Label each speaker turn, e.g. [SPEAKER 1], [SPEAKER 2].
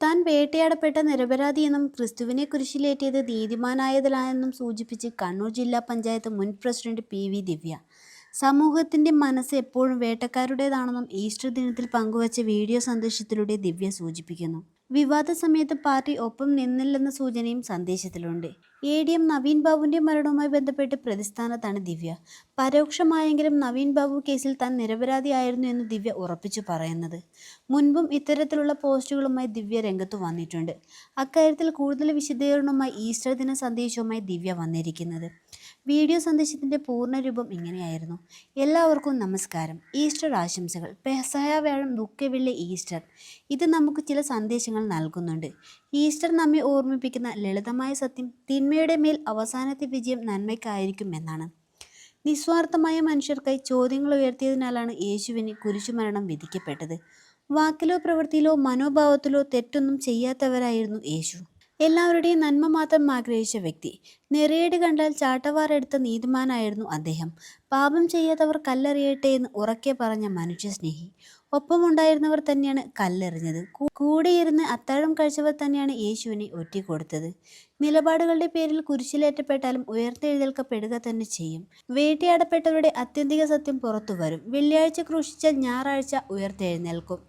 [SPEAKER 1] താൻ വേട്ടയാടപ്പെട്ട നിരപരാധിയെന്നും ക്രിസ്തുവിനെ കുരിശിലേറ്റിയത് നീതിമാനായതിലാണെന്നും സൂചിപ്പിച്ച് കണ്ണൂർ ജില്ലാ പഞ്ചായത്ത് മുൻ പ്രസിഡന്റ് പി വി ദിവ്യ. സമൂഹത്തിന്റെ മനസ്സ് എപ്പോഴും വേട്ടക്കാരുടേതാണെന്നും ഈസ്റ്റർ ദിനത്തിൽ പങ്കുവച്ച വീഡിയോ സന്ദേശത്തിലൂടെ ദിവ്യ സൂചിപ്പിക്കുന്നു. വിവാദ സമയത്ത് പാർട്ടി ഒപ്പം നിന്നില്ലെന്ന സൂചനയും സന്ദേശത്തിലുണ്ട്. എ ഡി എം നവീൻ ബാബുവിന്റെ മരണവുമായി ബന്ധപ്പെട്ട് പ്രതിസ്ഥാനത്താണ് ദിവ്യ. പരോക്ഷമായെങ്കിലും നവീൻ ബാബു കേസിൽ താൻ നിരപരാധിയായിരുന്നു എന്ന് ദിവ്യ ഉറപ്പിച്ചു പറയുന്നത്. മുൻപും ഇത്തരത്തിലുള്ള പോസ്റ്റുകളുമായി ദിവ്യ രംഗത്ത് വന്നിട്ടുണ്ട്. അക്കാര്യത്തിൽ കൂടുതൽ വിശദീകരണവുമായി ഈസ്റ്റർ ദിന സന്ദേശവുമായി ദിവ്യ വന്നിരിക്കുന്നത്. വീഡിയോ സന്ദേശത്തിന്റെ പൂർണരൂപം ഇങ്ങനെയായിരുന്നു. എല്ലാവർക്കും നമസ്കാരം. ഈസ്റ്റർ ആശംസകൾ. പെസഹ വേഴം ദുഃഖവെള്ളി ഈസ്റ്റർ. ഇത് നമുക്ക് ചില സന്ദേശങ്ങൾ നൽകുന്നുണ്ട്. ഈസ്റ്റർ നമ്മെ ഓർമ്മിപ്പിക്കുന്ന ലളിതമായ സത്യം തിന്മയുടെ മേൽ അവസാനത്തെ വിജയം നന്മയ്ക്കായിരിക്കും എന്നാണ്. നിസ്വാർത്ഥമായ മനുഷ്യർക്കായി ചോദ്യങ്ങൾ ഉയർത്തിയതിനാലാണ് യേശുവിന് കുരിശുമരണം വിധിക്കപ്പെട്ടത്. വാക്കിലോ പ്രവൃത്തിയിലോ മനോഭാവത്തിലോ തെറ്റൊന്നും ചെയ്യാത്തവരായിരുന്നു യേശു. എല്ലാവരുടെയും നന്മ മാത്രം ആഗ്രഹിച്ച വ്യക്തി. നെറിയേട് കണ്ടാൽ ചാട്ടവാറെടുത്ത നീതിമാനായിരുന്നു അദ്ദേഹം. പാപം ചെയ്യാത്തവർ കല്ലെറിയട്ടെ എന്ന് ഉറക്കെ പറഞ്ഞ മനുഷ്യസ്നേഹി. ഒപ്പമുണ്ടായിരുന്നവർ തന്നെയാണ് കല്ലെറിഞ്ഞത്. കൂടെയിരുന്ന് അത്താഴം കഴിച്ചവർ തന്നെയാണ് യേശുവിനെ ഒറ്റിക്കൊടുത്തത്. നിലപാടുകളുടെ പേരിൽ കുരിശിലേറ്റപ്പെട്ടാലും ഉയർത്തെഴുന്നേൽക്കപ്പെടുക തന്നെ ചെയ്യും. വേട്ടയാടപ്പെട്ടവരുടെ അത്യന്തിക സത്യം പുറത്തു വരും വെള്ളിയാഴ്ച ക്രൂശിച്ച ഞായറാഴ്ച ഉയർത്തെഴുന്നേൽക്കും.